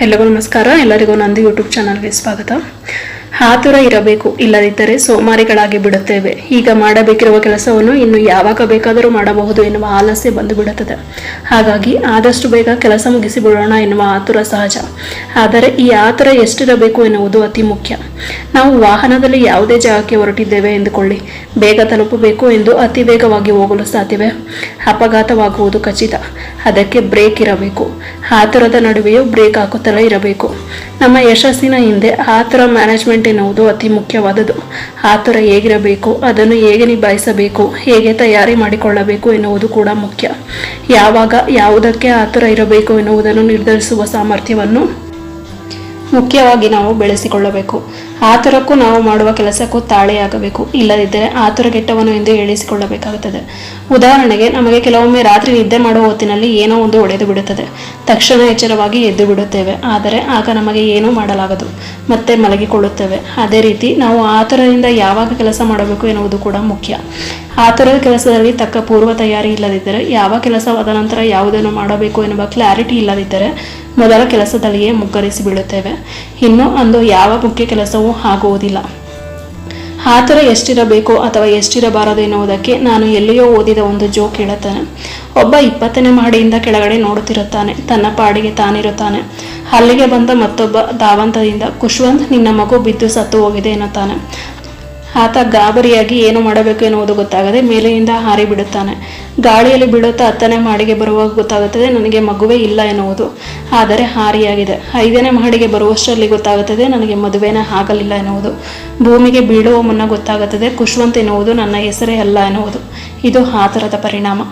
ಎಲ್ಲರಿಗೂ ನಮಸ್ಕಾರ. ಎಲ್ಲರಿಗೂ ನಂದು ಯೂಟ್ಯೂಬ್ ಚಾನಲ್ಗೆ ಸ್ವಾಗತ. ಆತುರ ಇರಬೇಕು, ಇಲ್ಲದಿದ್ದರೆ ಸೋಮಾರಿಗಳಾಗಿ ಬಿಡುತ್ತೇವೆ. ಈಗ ಮಾಡಬೇಕಿರುವ ಕೆಲಸವನ್ನು ಇನ್ನು ಯಾವಾಗ ಬೇಕಾದರೂ ಮಾಡಬಹುದು ಎನ್ನುವ ಆಲಸ್ಯ ಬಂದು ಬಿಡುತ್ತದೆ ಹಾಗಾಗಿ ಆದಷ್ಟು ಬೇಗ ಕೆಲಸ ಮುಗಿಸಿಬಿಡೋಣ ಎನ್ನುವ ಆತುರ ಸಹಜ. ಆದರೆ ಈ ಆತುರ ಎಷ್ಟಿರಬೇಕು ಎನ್ನುವುದು ಅತಿ ಮುಖ್ಯ. ನಾವು ವಾಹನದಲ್ಲಿ ಯಾವುದೇ ಜಾಗಕ್ಕೆ ಹೊರಟಿದ್ದೇವೆ ಎಂದುಕೊಳ್ಳಿ. ಬೇಗ ತಲುಪಬೇಕು ಎಂದು ಅತಿ ವೇಗವಾಗಿ ಹೋಗಲು ಸಾಧ್ಯವೇ? ಅಪಘಾತವಾಗುವುದು ಖಚಿತ. ಅದಕ್ಕೆ ಬ್ರೇಕ್ ಇರಬೇಕು. ಆತುರದ ನಡುವೆಯೂ ಬ್ರೇಕ್ ಹಾಕುತ್ತಲೇ ಇರಬೇಕು. ನಮ್ಮ ಯಶಸ್ಸಿನ ಹಿಂದೆ ಆತುರ ಮ್ಯಾನೇಜ್ಮೆಂಟ್ ಎನ್ನುವುದು ಅತಿ ಮುಖ್ಯವಾದದ್ದು. ಆತುರ ಹೇಗಿರಬೇಕು, ಅದನ್ನು ಹೇಗೆ ನಿಭಾಯಿಸಬೇಕು, ಹೇಗೆ ತಯಾರಿ ಮಾಡಿಕೊಳ್ಳಬೇಕು ಎನ್ನುವುದು ಕೂಡ ಮುಖ್ಯ. ಯಾವಾಗ, ಯಾವುದಕ್ಕೆ ಆತುರ ಇರಬೇಕು ಎನ್ನುವುದನ್ನು ನಿರ್ಧರಿಸುವ ಸಾಮರ್ಥ್ಯವನ್ನು ಮುಖ್ಯವಾಗಿ ನಾವು ಬೆಳೆಸಿಕೊಳ್ಳಬೇಕು. ಆತುರಕ್ಕೂ ನಾವು ಮಾಡುವ ಕೆಲಸಕ್ಕೂ ತಾಳೆಯಾಗಬೇಕು. ಇಲ್ಲದಿದ್ದರೆ ಆತುರಗೆಟ್ಟವನು ಎಂದು ಹೇಳಿಸಿಕೊಳ್ಳಬೇಕಾಗುತ್ತದೆ. ಉದಾಹರಣೆಗೆ, ನಮಗೆ ಕೆಲವೊಮ್ಮೆ ರಾತ್ರಿ ನಿದ್ದೆ ಮಾಡುವ ಹೊತ್ತಿನಲ್ಲಿ ಏನೋ ಒಂದು ಒಡೆದು ಬಿಡುತ್ತದೆ. ತಕ್ಷಣ ಎಚ್ಚರವಾಗಿ ಎದ್ದು ಬಿಡುತ್ತೇವೆ. ಆದರೆ ಆಗ ನಮಗೆ ಏನೂ ಮಾಡಲಾಗದು. ಮತ್ತೆ ಮಲಗಿಕೊಳ್ಳುತ್ತೇವೆ. ಅದೇ ರೀತಿ ನಾವು ಆತುರದಿಂದ ಯಾವಾಗ ಕೆಲಸ ಮಾಡಬೇಕು ಎನ್ನುವುದು ಕೂಡ ಮುಖ್ಯ. ಆತುರದ ಕೆಲಸದಲ್ಲಿ ತಕ್ಕ ಪೂರ್ವ ತಯಾರಿ ಇಲ್ಲದಿದ್ದರೆ, ಯಾವ ಕೆಲಸವಾದ ನಂತರ ಯಾವುದನ್ನು ಮಾಡಬೇಕು ಎನ್ನುವ ಕ್ಲಾರಿಟಿ ಇಲ್ಲದಿದ್ದರೆ ಮೊದಲ ಕೆಲಸದಲ್ಲಿಯೇ ಮುಗ್ಗರಿಸಿ ಬೀಳುತ್ತೇವೆ. ಇನ್ನು ಅಂದು ಯಾವ ಮುಖ್ಯ ಕೆಲಸವೂ ಆಗುವುದಿಲ್ಲ. ಆತುರ ಎಷ್ಟಿರಬೇಕು ಅಥವಾ ಎಷ್ಟಿರಬಾರದು ಎನ್ನುವುದಕ್ಕೆ ನಾನು ಎಲ್ಲಿಯೋ ಓದಿದ ಒಂದು ಜೋಕ್ ಹೇಳುತ್ತಾನೆ ಒಬ್ಬ ಇಪ್ಪತ್ತನೇ ಮಹಡಿಯಿಂದ ಕೆಳಗಡೆ ನೋಡುತ್ತಿರುತ್ತಾನೆ. ತನ್ನ ಪಾಡಿಗೆ ತಾನಿರುತ್ತಾನೆ. ಅಲ್ಲಿಗೆ ಬಂದ ಮತ್ತೊಬ್ಬ ದಾವಂತದಿಂದ ಕುಶ್ವಂತ್ ನಿನ್ನ ಮಗು ಬಿದ್ದು ಸತ್ತು ಹೋಗಿದೆ ಎನ್ನುತ್ತಾನೆ. ಆತ ಗಾಬರಿಯಾಗಿ ಏನು ಮಾಡಬೇಕು ಎನ್ನುವುದು ಗೊತ್ತಾಗದೆ ಮೇಲೆಯಿಂದ ಹಾರಿ ಬಿಡುತ್ತಾನೆ. ಗಾಳಿಯಲ್ಲಿ ಬೀಳುತ್ತಾ ಹತ್ತನೇ ಮಹಡಿಗೆ ಬರುವಾಗ ಗೊತ್ತಾಗುತ್ತದೆ, ನನಗೆ ಮಗುವೆ ಇಲ್ಲ ಎನ್ನುವುದು. ಆದರೆ ಹಾರಿಯಾಗಿದೆ. ಐದನೇ ಮಹಡಿಗೆ ಬರುವಷ್ಟರಲ್ಲಿ ಗೊತ್ತಾಗುತ್ತದೆ, ನನಗೆ ಮದುವೆನೇ ಆಗಲಿಲ್ಲ ಎನ್ನುವುದು. ಭೂಮಿಗೆ ಬೀಳುವ ಮುನ್ನ ಗೊತ್ತಾಗುತ್ತದೆ ಕುಶ್ವಂತ್ ಎನ್ನುವುದು ನನ್ನ ಹೆಸರೇ ಅಲ್ಲ ಎನ್ನುವುದು. ಇದು ಆತುರದ ಪರಿಣಾಮ.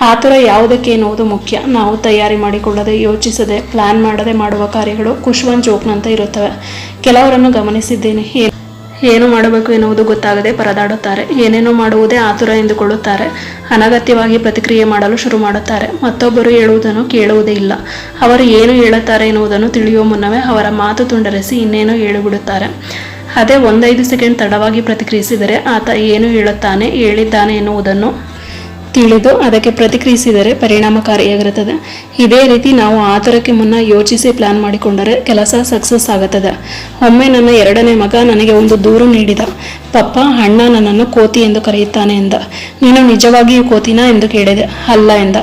ಆತುರ ಯಾವುದಕ್ಕೆ ಎನ್ನುವುದು ಮುಖ್ಯ. ನಾವು ತಯಾರಿ ಮಾಡಿಕೊಳ್ಳದೆ, ಯೋಚಿಸದೆ ಪ್ಲಾನ್ ಮಾಡದೆ ಮಾಡುವ ಕಾರ್ಯಗಳು ಕುಶ್ವಂತ್ ಜೋಕ್ನಂತೆ ಇರುತ್ತವೆ. ಕೆಲವರನ್ನು ಗಮನಿಸಿದ್ದೇನೆ. ಏನು ಮಾಡಬೇಕು ಎನ್ನುವುದು ಗೊತ್ತಾಗದೆ ಪರದಾಡುತ್ತಾರೆ. ಏನೇನೋ ಮಾಡುವುದೇ ಆತುರ ಎಂದುಕೊಳ್ಳುತ್ತಾರೆ. ಅನಗತ್ಯವಾಗಿ ಪ್ರತಿಕ್ರಿಯೆ ಮಾಡಲು ಶುರು ಮಾಡುತ್ತಾರೆ. ಮತ್ತೊಬ್ಬರು ಹೇಳುವುದನ್ನು ಕೇಳುವುದೇ ಇಲ್ಲ. ಅವರು ಏನು ಹೇಳುತ್ತಾರೆ ಎನ್ನುವುದನ್ನು ತಿಳಿಯುವ ಮುನ್ನವೇ ಅವರ ಮಾತು ತುಂಡರಿಸಿ ಇನ್ನೇನೋ ಹೇಳಿಬಿಡುತ್ತಾರೆ. ಅದೇ ಒಂದೈದು ಸೆಕೆಂಡ್ ತಡವಾಗಿ ಪ್ರತಿಕ್ರಿಯಿಸಿದರೆ ಆತ ಏನು ಹೇಳುತ್ತಾನೆ, ಹೇಳಿದ್ದಾನೆ ಎನ್ನುವುದನ್ನು ತಿಳಿದು ಅದಕ್ಕೆ ಪ್ರತಿಕ್ರಿಯಿಸಿದರೆ ಪರಿಣಾಮಕಾರಿಯಾಗಿರುತ್ತದೆ. ಇದೇ ರೀತಿ ನಾವು ಆತರಕ್ಕೆ ಮುನ್ನ ಯೋಚಿಸಿ ಪ್ಲಾನ್ ಮಾಡಿಕೊಂಡರೆ ಕೆಲಸ ಸಕ್ಸಸ್ ಆಗುತ್ತದೆ. ಒಮ್ಮೆ ನನ್ನ ಎರಡನೇ ಮಗ ನನಗೆ ಒಂದು ದೂರು ನೀಡಿದ. ಪಪ್ಪ, ಅಣ್ಣ ನನ್ನನ್ನು ಕೋತಿ ಎಂದು ಕರೆಯುತ್ತಾನೆ ಎಂದ. ನೀನು ನಿಜವಾಗಿಯೂ ಕೋತಿನಾ? ಎಂದು ಕೇಳಿದೆ. ಅಲ್ಲ ಎಂದ.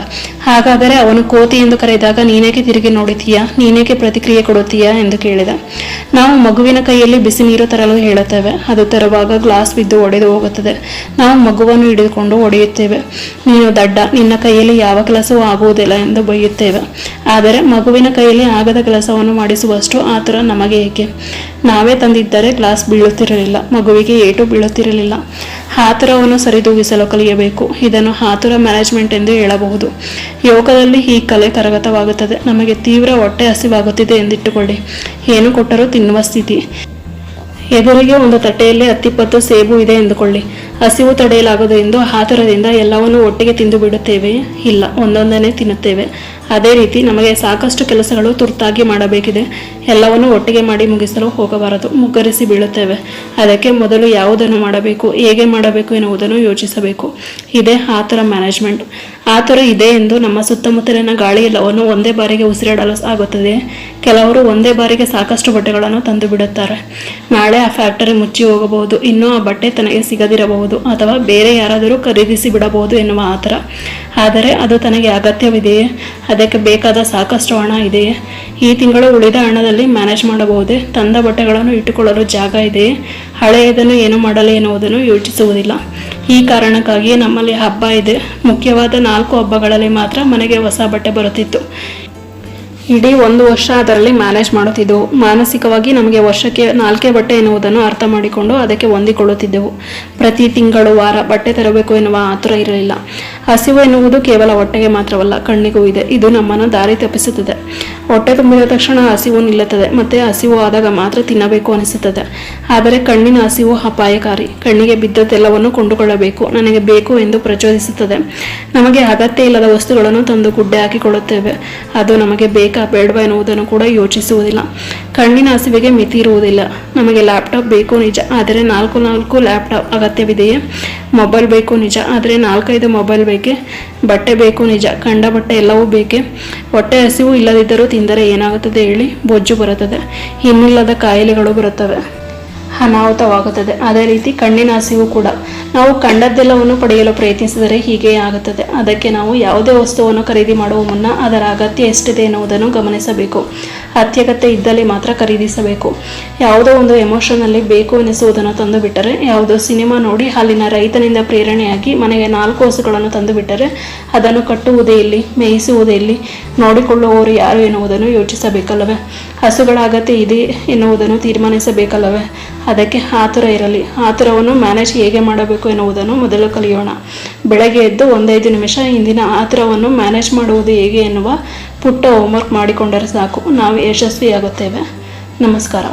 ಹಾಗಾದರೆ ಅವನು ಕೋತಿ ಎಂದು ಕರೆದಾಗ, ನೀನೇಕೆ ತಿರುಗಿ ನೋಡುತ್ತೀಯಾ? ನೀನೇಕೆ ಪ್ರತಿಕ್ರಿಯೆ ಕೊಡುತ್ತೀಯಾ? ಎಂದು ಕೇಳಿದ. ನಾವು ಮಗುವಿನ ಕೈಯಲ್ಲಿ ಬಿಸಿ ನೀರು ತರಲು ಹೇಳುತ್ತೇವೆ. ಅದು ತರುವಾಗ ಗ್ಲಾಸ್ ಬಿದ್ದು ಒಡೆದು ಹೋಗುತ್ತದೆ. ನಾವು ಮಗುವನ್ನು ಹಿಡಿದುಕೊಂಡು ಒಡೆಯುತ್ತೇವೆ ನೀನು ದಡ್ಡ, ನಿನ್ನ ಕೈಯಲ್ಲಿ ಯಾವ ಕೆಲಸವೂ ಆಗುವುದಿಲ್ಲ ಎಂದು ಬೈಯುತ್ತೇವೆ ಆದರೆ ಮಗುವಿನ ಕೈಯಲ್ಲಿ ಆಗದ ಕೆಲಸವನ್ನು ಮಾಡಿಸುವಷ್ಟು ಆತುರ ನಮಗೆ ಏಕೆ? ನಾವೇ ತಂದಿದ್ದರೆ ಗ್ಲಾಸ್ ಬೀಳುತ್ತಿರಲಿಲ್ಲ. ಮಗುವಿಗೆ ಏಟು ಬೀಳುತ್ತಿರಲಿಲ್ಲ. ಆತುರವನ್ನು ಸರಿದೂಗಿಸಲು ಕಲಿಯಬೇಕು. ಇದನ್ನು ಹಾತುರ ಮ್ಯಾನೇಜ್ಮೆಂಟ್ ಎಂದು ಹೇಳಬಹುದು. ಯೋಗದಲ್ಲಿ ಈ ಕಲೆ ಕರಗತವಾಗುತ್ತದೆ ನಮಗೆ ತೀವ್ರ ಹೊಟ್ಟೆ ಹಸಿವಾಗುತ್ತಿದೆ ಎಂದಿಟ್ಟುಕೊಳ್ಳಿ. ಏನು ಕೊಟ್ಟರೂ ತಿನ್ನುವ ಸ್ಥಿತಿ. ಎದುರಿಗೆ ಒಂದು ತಟ್ಟೆಯಲ್ಲಿ ಹತ್ತಿಪ್ಪತ್ತು ಸೇಬು ಇದೆ ಎಂದುಕೊಳ್ಳಿ. ಹಸಿವು ತಡೆಯಲಾಗದು ಎಂದು ಆತುರದಿಂದ ಎಲ್ಲವನ್ನೂ ಒಟ್ಟಿಗೆ ತಿಂದು ಬಿಡುತ್ತೇವೆ? ಇಲ್ಲ ಒಂದೊಂದನೇ ತಿನ್ನುತ್ತೇವೆ. ಅದೇ ರೀತಿ ನಮಗೆ ಸಾಕಷ್ಟು ಕೆಲಸಗಳು ತುರ್ತಾಗಿ ಮಾಡಬೇಕಿದೆ. ಎಲ್ಲವನ್ನೂ ಒಟ್ಟಿಗೆ ಮಾಡಿ ಮುಗಿಸಲು ಹೋಗಬಾರದು. ಮುಗ್ಗರಿಸಿ ಬೀಳುತ್ತೇವೆ. ಅದಕ್ಕೆ ಮೊದಲು ಯಾವುದನ್ನು ಮಾಡಬೇಕು, ಹೇಗೆ ಮಾಡಬೇಕು ಎನ್ನುವುದನ್ನು ಯೋಚಿಸಬೇಕು. ಇದೇ ಆತುರ ಮ್ಯಾನೇಜ್ಮೆಂಟ್ ಆತುರ ಇದೆ ಎಂದು ನಮ್ಮ ಸುತ್ತಮುತ್ತಲಿನ ಗಾಳಿ ಎಲ್ಲವನ್ನು ಒಂದೇ ಬಾರಿಗೆ ಉಸಿರಾಡಲು ಆಗುತ್ತದೆ. ಕೆಲವರು ಒಂದೇ ಬಾರಿಗೆ ಸಾಕಷ್ಟು ಬಟ್ಟೆಗಳನ್ನು ತಂದು ಬಿಡುತ್ತಾರೆ ನಾಳೆ ಆ ಫ್ಯಾಕ್ಟರಿ ಮುಚ್ಚಿ ಹೋಗಬಹುದು. ಇನ್ನೂ ಆ ಬಟ್ಟೆ ತನಗೆ ಸಿಗದಿರಬಹುದು ಅಥವಾ ಬೇರೆ ಯಾರಾದರೂ ಖರೀದಿಸಿ ಬಿಡಬಹುದು ಎನ್ನುವ ಆತರ. ಆದರೆ ಅದು ತನಗೆ ಅಗತ್ಯವಿದೆಯೇ? ಅದಕ್ಕೆ ಬೇಕಾದ ಸಾಕಷ್ಟು ಹಣ ಇದೆಯೇ? ಈ ತಿಂಗಳು ಉಳಿದ ಹಣದಲ್ಲಿ ಮ್ಯಾನೇಜ್ ಮಾಡಬಹುದೇ? ತಂದ ಬಟ್ಟೆಗಳನ್ನು ಇಟ್ಟುಕೊಳ್ಳಲು ಜಾಗ ಇದೆಯೇ? ಹಳೆಯದನ್ನು ಏನು ಮಾಡಲಿ ಎನ್ನುವುದನ್ನು ಯೋಚಿಸುವುದಿಲ್ಲ. ಈ ಕಾರಣಕ್ಕಾಗಿಯೇ ನಮ್ಮಲ್ಲಿ ಹಬ್ಬ ಇದೆ. ಮುಖ್ಯವಾದ ನಾಲ್ಕು ಹಬ್ಬಗಳಲ್ಲಿ ಮಾತ್ರ ಮನೆಗೆ ಹೊಸ ಬಟ್ಟೆ ಬರುತ್ತಿತ್ತು. ಇಡೀ ಒಂದು ವರ್ಷ ಅದರಲ್ಲಿ ಮ್ಯಾನೇಜ್ ಮಾಡುತ್ತಿದ್ದೆವು. ಮಾನಸಿಕವಾಗಿ ನಮಗೆ ವರ್ಷಕ್ಕೆ ನಾಲ್ಕೇ ಬಟ್ಟೆ ಎನ್ನುವುದನ್ನು ಅರ್ಥ ಮಾಡಿಕೊಂಡು ಅದಕ್ಕೆ ಹೊಂದಿಕೊಳ್ಳುತ್ತಿದ್ದೆವು. ಪ್ರತಿ ತಿಂಗಳು ವಾರ ಬಟ್ಟೆ ತರಬೇಕು ಎನ್ನುವ ಆತುರ ಇರಲಿಲ್ಲ. ಹಸಿವು ಎನ್ನುವುದು ಕೇವಲ ಹೊಟ್ಟೆಗೆ ಮಾತ್ರವಲ್ಲ, ಕಣ್ಣಿಗೂ ಇದೆ. ಇದು ನಮ್ಮನ್ನು ದಾರಿ ತಪ್ಪಿಸುತ್ತದೆ. ಹೊಟ್ಟೆ ತುಂಬಿದ ತಕ್ಷಣ ಹಸಿವು ನಿಲ್ಲುತ್ತದೆ. ಮತ್ತೆ ಹಸಿವು ಆದಾಗ ಮಾತ್ರ ತಿನ್ನಬೇಕು ಅನಿಸುತ್ತದೆ. ಆದರೆ ಕಣ್ಣಿನ ಹಸಿವು ಅಪಾಯಕಾರಿ. ಕಣ್ಣಿಗೆ ಬಿದ್ದದ್ದೆಲ್ಲವನ್ನು ಕೊಂಡುಕೊಳ್ಳಬೇಕು. ನನಗೆ ಬೇಕು ಎಂದು ಪ್ರಚೋದಿಸುತ್ತದೆ. ನಮಗೆ ಅಗತ್ಯ ಇಲ್ಲದ ವಸ್ತುಗಳನ್ನು ತಂದು ಗುಡ್ಡೆ ಹಾಕಿಕೊಳ್ಳುತ್ತೇವೆ. ಅದು ನಮಗೆ ಬೇಕಾ ಬೇಡವಾ ಎನ್ನುವುದನ್ನು ಕೂಡ ಯೋಚಿಸುವುದಿಲ್ಲ. ಕಣ್ಣಿನ ಹಸಿವಿಗೆ ಮಿತಿ ಇರುವುದಿಲ್ಲ. ನಮಗೆ ಲ್ಯಾಪ್ಟಾಪ್ ಬೇಕು ನಿಜ, ಆದರೆ ನಾಲ್ಕು ನಾಲ್ಕು ಲ್ಯಾಪ್ಟಾಪ್ ಅಗತ್ಯ ಅಗತ್ಯವಿದೆಯೇ? ಮೊಬೈಲ್ ಬೇಕು ನಿಜ, ಆದರೆ ನಾಲ್ಕೈದು ಮೊಬೈಲ್ ಬೇಕೆ? ಬಟ್ಟೆ ಬೇಕು ನಿಜ, ಕಂಡ ಬಟ್ಟೆ ಎಲ್ಲವೂ ಬೇಕೆ? ಹೊಟ್ಟೆ ಹಸಿವು ಇಲ್ಲದಿದ್ದರೂ ತಿಂದರೆ ಏನಾಗುತ್ತದೆ ಹೇಳಿ ಬೊಜ್ಜು ಬರುತ್ತದೆ. ಇನ್ನಿಲ್ಲದ ಕಾಯಿಲೆಗಳು ಬರುತ್ತವೆ. ಅನಾಹುತವಾಗುತ್ತದೆ. ಅದೇ ರೀತಿ ಕಣ್ಣಿನ ಹಸಿವು ಕೂಡ. ನಾವು ಕಂಡದ್ದೆಲ್ಲವನ್ನು ಪಡೆಯಲು ಪ್ರಯತ್ನಿಸಿದರೆ ಹೀಗೆ ಆಗುತ್ತದೆ. ಅದಕ್ಕೆ ನಾವು ಯಾವುದೇ ವಸ್ತುವನ್ನು ಖರೀದಿ ಮಾಡುವ ಮುನ್ನ ಅದರ ಅಗತ್ಯ ಎಷ್ಟಿದೆ ಎನ್ನುವುದನ್ನು ಗಮನಿಸಬೇಕು. ಅತ್ಯಗತ್ಯ ಇದ್ದಲ್ಲಿ ಮಾತ್ರ ಖರೀದಿಸಬೇಕು. ಯಾವುದೋ ಒಂದು ಎಮೋಷನಲ್ಲಿ ಬೇಕು ಎನಿಸುವುದನ್ನು ತಂದು ಬಿಟ್ಟರೆ ಯಾವುದೋ ಸಿನಿಮಾ ನೋಡಿ ಅಲ್ಲಿನ ರೈತನಿಂದ ಪ್ರೇರಣೆಯಾಗಿ ಮನೆಗೆ ನಾಲ್ಕು ಹಸುಗಳನ್ನು ತಂದು ಬಿಟ್ಟರೆ ಅದನ್ನು ಕಟ್ಟುವುದೇ ಇಲ್ಲಿ, ಮೇಯಿಸುವುದೇ ಇಲ್ಲಿ, ನೋಡಿಕೊಳ್ಳುವವರು ಯಾರು ಎನ್ನುವುದನ್ನು ಯೋಚಿಸಬೇಕಲ್ಲವೇ? ಹಸುಗಳ ಅಗತ್ಯ ಇದೆ ಎನ್ನುವುದನ್ನು ತೀರ್ಮಾನಿಸಬೇಕಲ್ಲವೇ? ಅದಕ್ಕೆ ಆತುರ ಇರಲಿ. ಆತುರವನ್ನು ಮ್ಯಾನೇಜ್ ಹೇಗೆ ಮಾಡಬೇಕು ಎನ್ನುವುದನ್ನು ಮೊದಲು ಕಲಿಯೋಣ. ಬೆಳಗ್ಗೆ ಎದ್ದು ಒಂದೈದು ನಿಮಿಷ ಇಂದಿನ ಆತುರವನ್ನು ಮ್ಯಾನೇಜ್ ಮಾಡುವುದು ಹೇಗೆ ಎನ್ನುವ ಪುಟ್ಟ ಹೋಮ್ವರ್ಕ್ ಮಾಡಿಕೊಂಡರೆ ಸಾಕು. ನಾವು ಯಶಸ್ವಿಯಾಗುತ್ತೇವೆ. ನಮಸ್ಕಾರ.